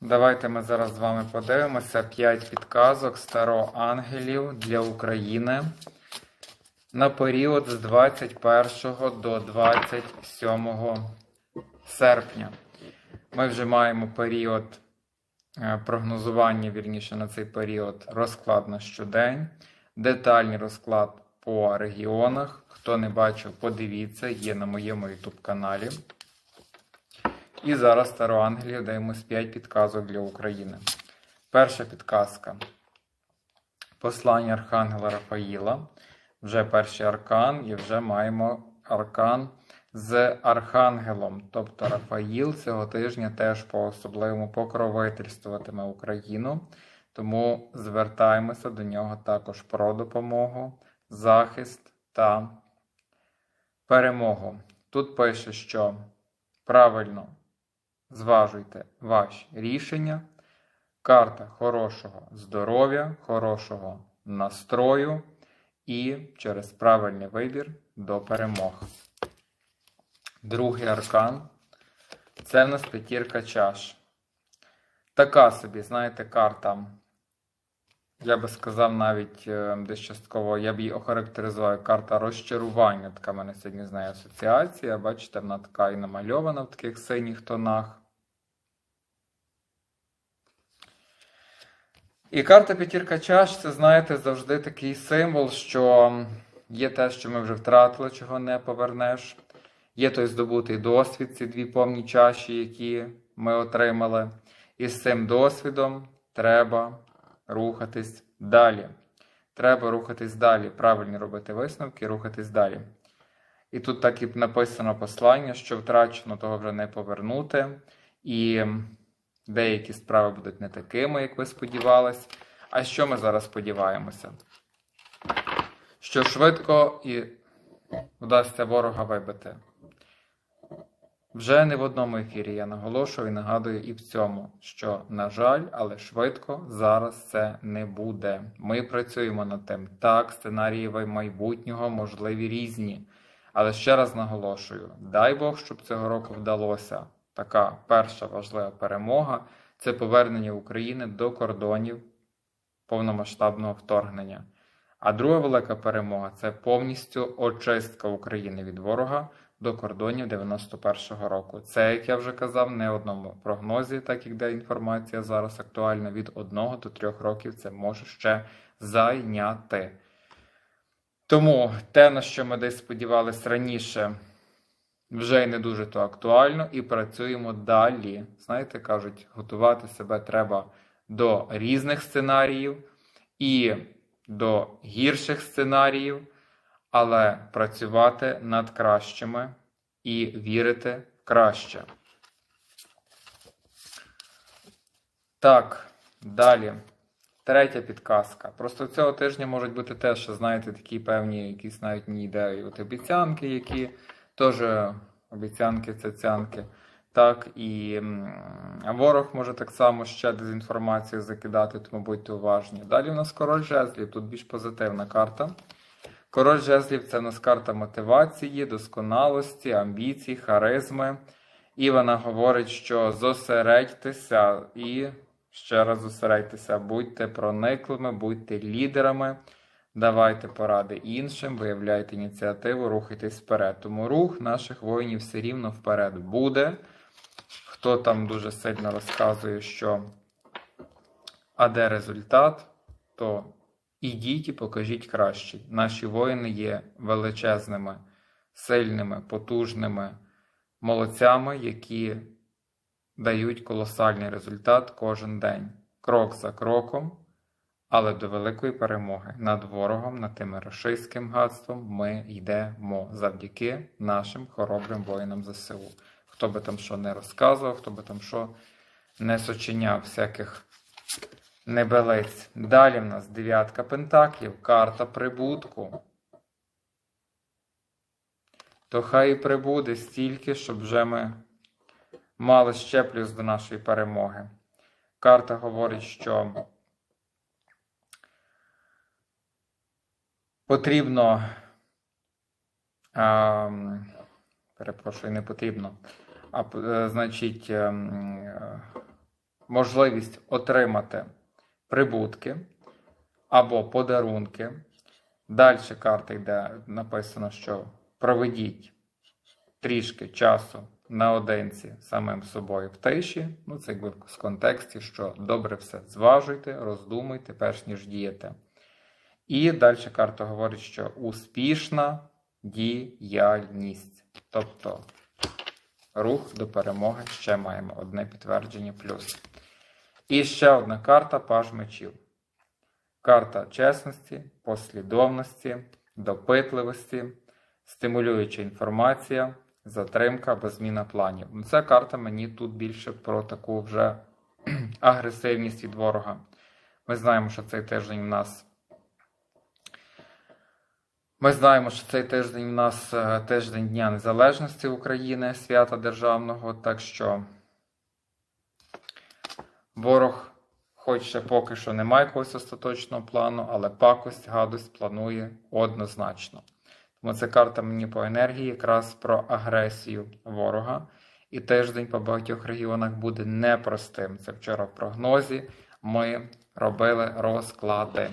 Давайте ми зараз з вами подивимося 5 підказок староангелів для України на період з 21 до 27 серпня. Ми вже маємо період е, прогнозування, вірніше на цей період, розклад на щодень, детальний розклад по регіонах. Хто не бачив, подивіться, є на моєму YouTube каналі. І зараз староангелів даємось 5 підказок для України. Перша підказка. Послання Архангела Рафаїла. Вже перший аркан, і вже маємо аркан з Архангелом. Тобто Рафаїл цього тижня теж по-особливому покровительствуватиме Україну. Тому звертаємося до нього також про допомогу, захист та перемогу. Тут пише, що правильно зважуйте ваші рішення. Карта хорошого здоров'я, хорошого настрою і через правильний вибір до перемог. Другий аркан це в нас п'ятірка чаш. Така собі, знаєте, карта. Я би сказав навіть е, десь частково, я б її охарактеризував карта розчарування. Така в мене сьогодні з нею асоціація. Бачите, вона така і намальована в таких синіх тонах. І карта п'ятірка чаш це, знаєте, завжди такий символ, що є те, що ми вже втратили, чого не повернеш. Є той здобутий досвід, ці дві повні чаші, які ми отримали. І з цим досвідом треба рухатись далі. Треба рухатись далі, правильно робити висновки, рухатись далі. І тут так і написано послання, що втрачено того вже не повернути. І деякі справи будуть не такими, як ви сподівались. А що ми зараз сподіваємося? Що швидко і вдасться ворога вибити. Вже не в одному ефірі я наголошую і нагадую і в цьому, що, на жаль, але швидко зараз це не буде. Ми працюємо над тим. Так, сценарії майбутнього можливі різні. Але ще раз наголошую: дай Бог, щоб цього року вдалося. Така перша важлива перемога це повернення України до кордонів повномасштабного вторгнення. А друга велика перемога це повністю очистка України від ворога до кордонів 91-го року. Це, як я вже казав, не одному прогнозі, так як де інформація зараз актуальна, від 1 до 3 років це може ще зайняти. Тому те, на що ми десь сподівалися раніше, вже й не дуже то актуально, і працюємо далі. Знаєте, кажуть, готувати себе треба до різних сценаріїв і до гірших сценаріїв але працювати над кращими і вірити в краще. Так, далі. Третя підказка. Просто цього тижня можуть бути теж, знаєте, такі певні якісь навіть не ідеї. От обіцянки, які теж обіцянки, цяцянки. Так, і ворог може так само ще дезінформацію закидати, тому будьте уважні. Далі у нас король жезлів, тут більш позитивна карта. Король жезлів це у нас карта мотивації, досконалості, амбіцій, харизми. І вона говорить, що зосередьтеся і ще раз зосередьтеся, будьте прониклими, будьте лідерами, давайте поради іншим, виявляйте ініціативу, рухайтесь вперед. Тому рух наших воїнів все рівно вперед буде. Хто там дуже сильно розказує, що а де результат, то Ідіть і покажіть краще. Наші воїни є величезними, сильними, потужними молодцями, які дають колосальний результат кожен день, крок за кроком, але до великої перемоги над ворогом, над тим рашистським гадством ми йдемо завдяки нашим хоробрим воїнам ЗСУ. Хто би там що не розказував, хто би там що не сочиняв всяких небелець. Далі в нас дев'ятка пентаклів, карта прибутку. То хай і прибуде стільки, щоб вже ми мали ще плюс до нашої перемоги. Карта говорить, що потрібно. А, перепрошую, не потрібно. А, е, значить, ем, можливість отримати прибутки або подарунки. Далі карта йде написано, що проведіть трішки часу наодинці самим собою в тиші. Ну, це якби з контексті, що добре все зважуйте, роздумуйте, перш ніж діяти. І далі карта говорить, що успішна діяльність. Тобто рух до перемоги ще маємо одне підтвердження плюс. І ще одна карта паж мечів. Карта чесності, послідовності, допитливості, стимулююча інформація, затримка або зміна планів. Ну, Ця карта мені тут більше про таку вже агресивність від ворога. Ми знаємо, що цей тиждень в нас. Ми знаємо, що цей тиждень в нас е, тиждень Дня Незалежності України, свята державного, так що ворог, хоч ще поки що немає якогось остаточного плану, але пакость, гадость планує однозначно. Тому ця карта мені по енергії якраз про агресію ворога. І тиждень по багатьох регіонах буде непростим. Це вчора в прогнозі ми робили розклади.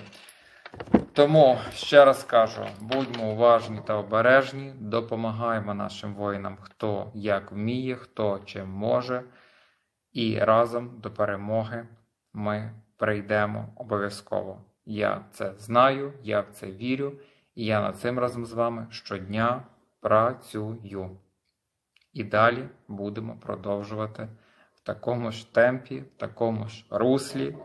Тому ще раз кажу: будьмо уважні та обережні, допомагаємо нашим воїнам, хто як вміє, хто чим може. І разом до перемоги ми прийдемо обов'язково. Я це знаю, я в це вірю, і я над цим разом з вами щодня працюю. І далі будемо продовжувати в такому ж темпі, в такому ж руслі.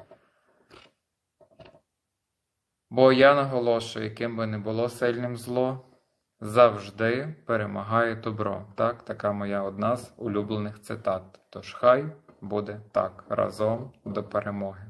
Бо я наголошую, яким би не було сильним зло, завжди перемагає добро. Так, така моя одна з улюблених цитат. Тож хай буде так разом до перемоги.